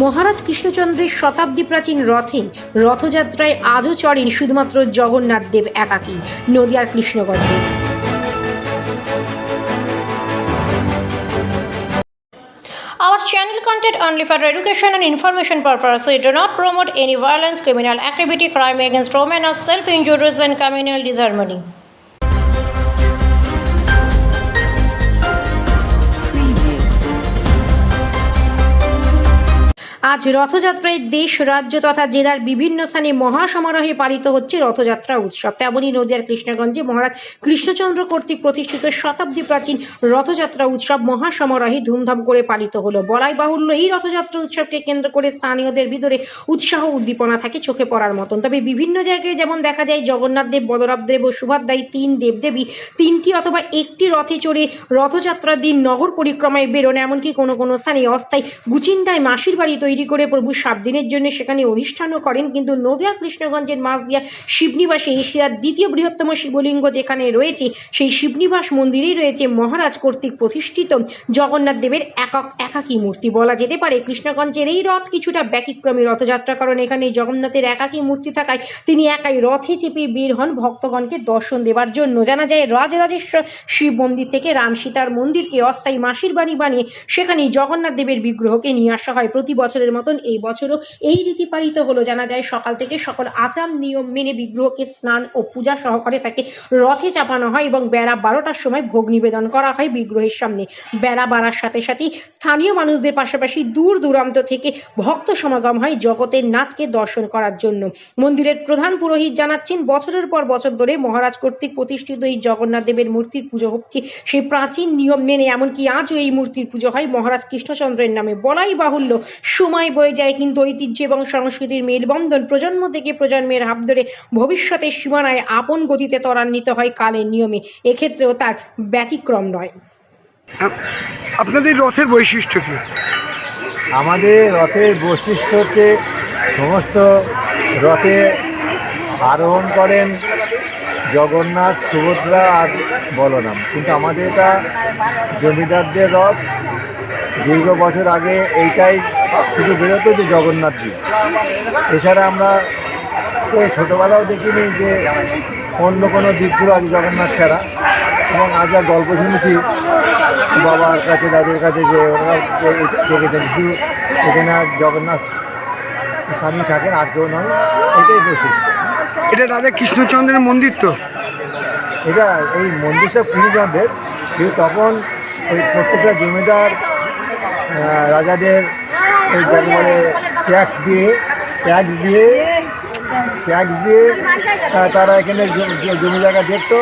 মহারাজ কৃষ্ণচন্দ্রের শতাব্দী প্রাচীন রথে রথযাত্রায় আজও চড়েন শুধুমাত্র জগন্নাথ দেব একাকী নদিয়ার কৃষ্ণগঞ্জে Our channel content only for education and information purpose. We do not promote any violence, criminal activity, crime against women, or self-injuries and communal disharmony. আজ রথযাত্রায় দেশ, রাজ্য তথা জেলার বিভিন্ন স্থানে মহাসমারোহে পালিত হচ্ছে রথযাত্রা উৎসব। তেমনই নদিয়ার কৃষ্ণগঞ্জে মহারাজ কৃষ্ণচন্দ্র কর্তৃক প্রতিষ্ঠিত শতাব্দী প্রাচীন রথযাত্রা উৎসব মহাসমারোহে ধুমধাম করে পালিত হলো। বলাই বাহুল্য, এই রথযাত্রা উৎসবকে কেন্দ্র করে স্থানীয়দের ভিতরে উৎসাহ উদ্দীপনা থাকে চোখে পড়ার মতন। তবে বিভিন্ন জায়গায় যেমন দেখা যায়, জগন্নাথ দেব, বলরাম দেব ও সুভদ্রাই তিন দেবদেবী, তিনটি অথবা একটি রথে চড়ে রথযাত্রার দিন নগর পরিক্রমায় বেরোন, এমনকি কোনো কোনো স্থানে অস্থায়ী গুচিন্দায় মাসির বাড়ি তৈরি করে প্রভু সাত দিনের জন্য সেখানে অধিষ্ঠানও করেন। কিন্তু নদিয়ার কৃষ্ণগঞ্জের মাঝদিয়া শিবনিবাসে এশিয়ার দ্বিতীয় বৃহত্তম শিবলিঙ্গ যেখানে রয়েছে, সেই শিবনিবাস মন্দিরেই রয়েছে মহারাজ কর্তৃক প্রতিষ্ঠিত জগন্নাথ দেবের একক একাকী মূর্তি। বলা যেতে পারে, কৃষ্ণগঞ্জের এই রথ কিছুটা ব্যতিক্রমী রথযাত্রা, কারণ এখানে জগন্নাথের একাকী মূর্তি থাকায় তিনি একাই রথে চেপে বের হন ভক্তগণকে দর্শন দেবার জন্য। জানা যায়, রাজরাজেশ্বর শিব মন্দির থেকে রাম সীতার মন্দিরকে অস্থায়ী মাসির বাণী বানিয়ে সেখানেই জগন্নাথ দেবের বিগ্রহকে নিয়ে আসা হয়। প্রতি বছরের মতন এই বছরও এই রীতি পালিত হলো। জানা যায়, সকাল থেকে সকল আচার নিয়ম মেনে বিগ্রহকে স্নান ও পূজা সহকারে তাকে রথে চাপানো হয় এবং বেড়া বারোটার সময় ভোগ নিবেদন করা হয় বিগ্রহের সামনে। বেড়া বাড়ার সাথে সাথে স্থানীয় মানুষদের পাশাপাশি দূর দূরান্ত থেকে ভক্ত সমাগম হয় জগতের নাথকে দর্শন করার জন্য। মন্দিরের প্রধান পুরোহিত জানাচ্ছেন, বছরের পর বছর ধরে মহারাজ কর্তৃক প্রতিষ্ঠিত এই জগন্নাথ দেবের মূর্তির পুজো হচ্ছে সেই প্রাচীন নিয়ম মেনে, এমনকি আজও এই মূর্তির পুজো হয় মহারাজ কৃষ্ণচন্দ্রের নামে। বলাই বাহুল্য সময় বয়ে যায় কিন্তু ঐতিহ্য এবং সংস্কৃতির মেলবন্ধন প্রজন্ম থেকে প্রজন্মের হাত ধরে ভবিষ্যতের সীমানায় আপন গতিতে ত্বরান্বিত হয় কালের নিয়মে। এক্ষেত্রেও তার ব্যতিক্রম নয়। আপনাদের রথের বৈশিষ্ট্য কি? আমাদের রথের বৈশিষ্ট্য হচ্ছে সমস্ত রথে আরোহণ করেন জগন্নাথ সুভদ্রা আর বলরাম। কিন্তু আমাদের এটা জমিদারদের রথ। দীর্ঘ বছর আগে এইটাই শুধু বেরোতো যে জগন্নাথজি এছাড়া আমরা তো ছোটোবেলাও দেখিনি যে অন্য কোনো দিকগুলো আছে জগন্নাথ ছাড়া। এবং আজ আর গল্প শুনেছি বাবার কাছে দাদুর কাছে যে ওরা দেখেছেন শুধু এখানে আর জগন্নাথ স্বামী থাকেন আর কেউ নয়। এটাই বৈশিষ্ট্য। এটা রাজা কৃষ্ণচন্দ্রের মন্দির তো? এটা এই মন্দির সব কৃষিজনদের কিন্তু তখন ওই প্রত্যেকটা জমিদার রাজাদের এই মানে ট্যাক্স দিয়ে ট্যাক্স দিয়ে ট্যাক্স দিয়ে তারা এখানে জমি জায়গা দেখতো।